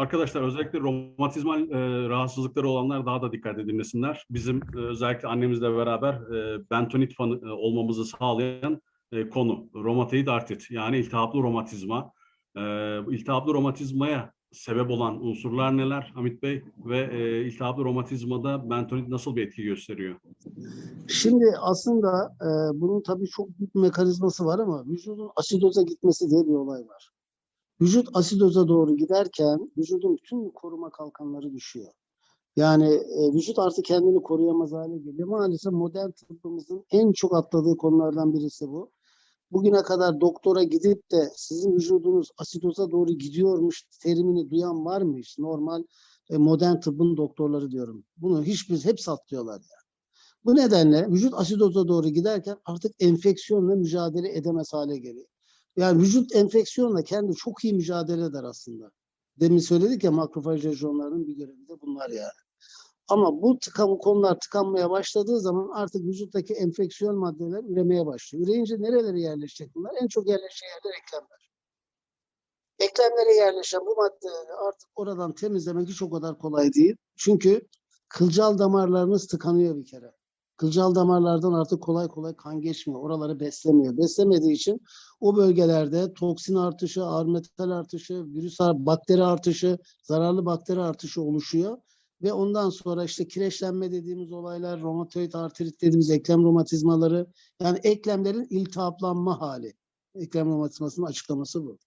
arkadaşlar özellikle romatizmal e, rahatsızlıkları olanlar daha da dikkat edilmesinler. Bizim e, özellikle annemizle beraber e, bentonit fanı e, olmamızı sağlayan e, konu romatoid artrit yani iltihaplı romatizma. E, iltihaplı romatizmaya sebep olan unsurlar neler Hamit Bey ve e, iltihaplı romatizmada bentonit nasıl bir etki gösteriyor? Şimdi aslında e, bunun tabii çok büyük mekanizması var ama vücudun asidoza gitmesi diye bir olay var. Vücut asidoza doğru giderken vücudun tüm koruma kalkanları düşüyor. Yani e, vücut artık kendini koruyamaz hale geliyor. Maalesef modern tıbbımızın en çok atladığı konulardan birisi bu. Bugüne kadar doktora gidip de sizin vücudunuz asidoza doğru gidiyormuş terimini duyan var mı hiç? Normal e, modern tıbbın doktorları diyorum. Bunu hiç biz hep satlıyorlar yani. Bu nedenle vücut asidoza doğru giderken artık enfeksiyonla mücadele edemez hale geliyor. Yani vücut enfeksiyonla kendi çok iyi mücadele eder aslında. Demin söyledik ya makrofaj lejyonlarının bir görevi de bunlar yani. Ama bu tıkan, konular tıkanmaya başladığı zaman artık vücuttaki enfeksiyon maddeler üremeye başlıyor. Üreyince nerelere yerleşecek bunlar? En çok yerleşecek yerler eklemler. Eklemlere yerleşen bu maddeleri artık oradan temizlemek hiç o kadar kolay değil. Çünkü kılcal damarlarınız tıkanıyor bir kere. Kılcal damarlardan artık kolay kolay kan geçmiyor. Oraları beslemiyor. Beslemediği için o bölgelerde toksin artışı, ağır metal artışı, virüs, bakteri artışı, zararlı bakteri artışı oluşuyor. Ve ondan sonra işte kireçlenme dediğimiz olaylar, romatoid artrit dediğimiz eklem romatizmaları, yani eklemlerin iltihaplanma hali. Eklem romatizmasının açıklaması bu.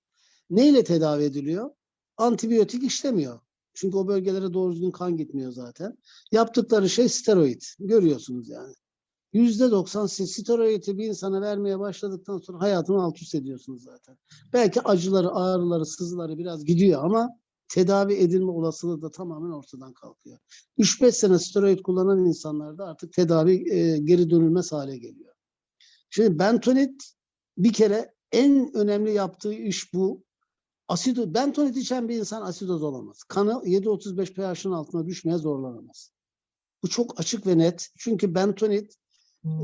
Neyle tedavi ediliyor? Antibiyotik işlemiyor. Çünkü o bölgelere doğru düzgün kan gitmiyor zaten. Yaptıkları şey steroid. Görüyorsunuz yani. Yüzde doksan steroidi bir insana vermeye başladıktan sonra hayatını alt üst ediyorsunuz zaten. Belki acıları, ağrıları, sızıları biraz gidiyor ama tedavi edilme olasılığı da tamamen ortadan kalkıyor. 3-5 sene steroid kullanan insanlarda artık tedavi e, geri dönülmez hale geliyor. Şimdi bentonit bir kere en önemli yaptığı iş bu. Asido, bentonit içen bir insan asidoz olamaz. Kanı 7.35 pH'ın altına düşmeye zorlanamaz. Bu çok açık ve net. Çünkü bentonit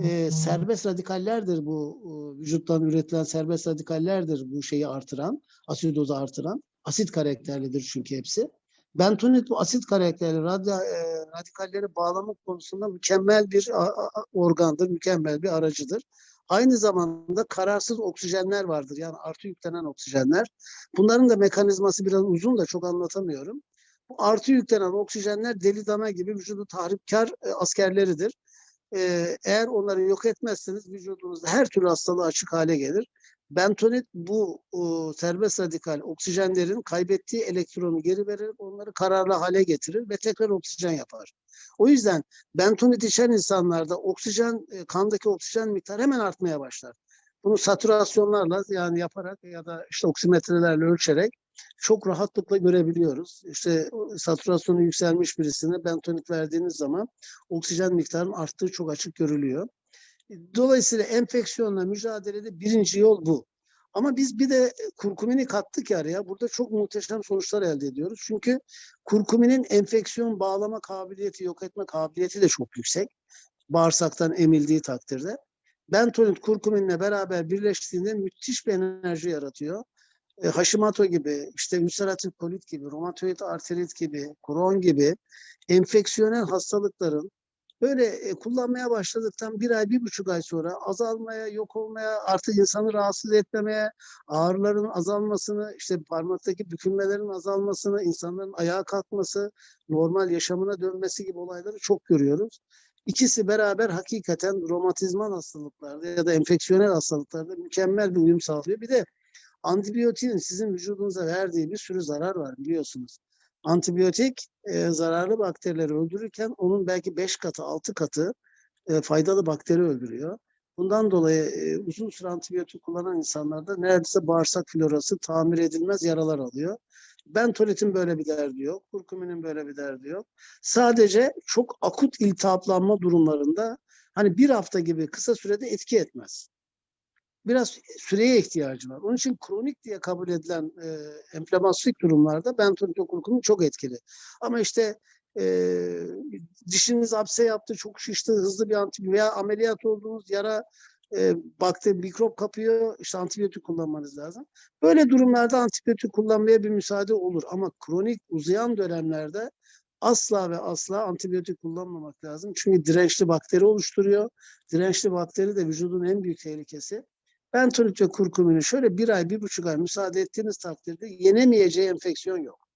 e, serbest radikallerdir bu e, vücuttan üretilen serbest radikallerdir bu şeyi artıran, asidozu artıran. Asit karakterlidir çünkü hepsi. Bentonit bu asit karakterli radya, e, radikalleri bağlamak konusunda mükemmel bir a- a- organdır, mükemmel bir aracıdır. Aynı zamanda kararsız oksijenler vardır. Yani artı yüklenen oksijenler. Bunların da mekanizması biraz uzun da çok anlatamıyorum. Bu artı yüklenen oksijenler deli dana gibi vücudu tahripkar e, askerleridir. E, eğer onları yok etmezseniz vücudunuzda her türlü hastalığı açık hale gelir. Bentonit bu e, serbest radikal oksijenlerin kaybettiği elektronu geri verir, onları kararlı hale getirir ve tekrar oksijen yapar. O yüzden bentonit içen insanlarda oksijen, e, kandaki oksijen miktarı hemen artmaya başlar. Bunu satürasyonlarla yani yaparak ya da işte oksimetrelerle ölçerek çok rahatlıkla görebiliyoruz. İşte o satürasyonu yükselmiş birisine bentonit verdiğiniz zaman oksijen miktarının arttığı çok açık görülüyor. Dolayısıyla enfeksiyonla mücadelede birinci yol bu. Ama biz bir de kurkumini kattık ya araya. Burada çok muhteşem sonuçlar elde ediyoruz. Çünkü kurkuminin enfeksiyon bağlama kabiliyeti, yok etme kabiliyeti de çok yüksek. Bağırsaktan emildiği takdirde. Bentonit kurkuminle beraber birleştiğinde müthiş bir enerji yaratıyor. E, Hashimoto gibi, işte ülseratif kolit gibi, romatoid artrit gibi, Crohn gibi enfeksiyonel hastalıkların böyle e, kullanmaya başladıktan bir ay, bir buçuk ay sonra azalmaya, yok olmaya, artık insanı rahatsız etmemeye, ağrıların azalmasını, işte parmaktaki bükülmelerin azalmasını, insanların ayağa kalkması, normal yaşamına dönmesi gibi olayları çok görüyoruz. İkisi beraber hakikaten romatizmal hastalıklarda ya da enfeksiyonel hastalıklarda mükemmel bir uyum sağlıyor. Bir de antibiyotiğin sizin vücudunuza verdiği bir sürü zarar var biliyorsunuz. Antibiyotik e, zararlı bakterileri öldürürken onun belki 5 katı, 6 katı e, faydalı bakteri öldürüyor. Bundan dolayı e, uzun süre antibiyotik kullanan insanlarda neredeyse bağırsak florası tamir edilmez yaralar alıyor. Bentonitin böyle bir derdi yok. Kurkuminin böyle bir derdi yok. Sadece çok akut iltihaplanma durumlarında hani bir hafta gibi kısa sürede etki etmez biraz süreye ihtiyacı var. Onun için kronik diye kabul edilen e, enflamasyonist durumlarda bentonit kurkumin çok etkili. Ama işte e, dişiniz apse yaptı, çok şişti, hızlı bir antibiyotik veya ameliyat olduğunuz yara e, bakteri, mikrop kapıyor, işte antibiyotik kullanmanız lazım. Böyle durumlarda antibiyotik kullanmaya bir müsaade olur ama kronik uzayan dönemlerde asla ve asla antibiyotik kullanmamak lazım. Çünkü dirençli bakteri oluşturuyor. Dirençli bakteri de vücudun en büyük tehlikesi. Bentonit ve kurkumini şöyle bir ay, bir buçuk ay müsaade ettiğiniz takdirde yenemeyeceği enfeksiyon yok.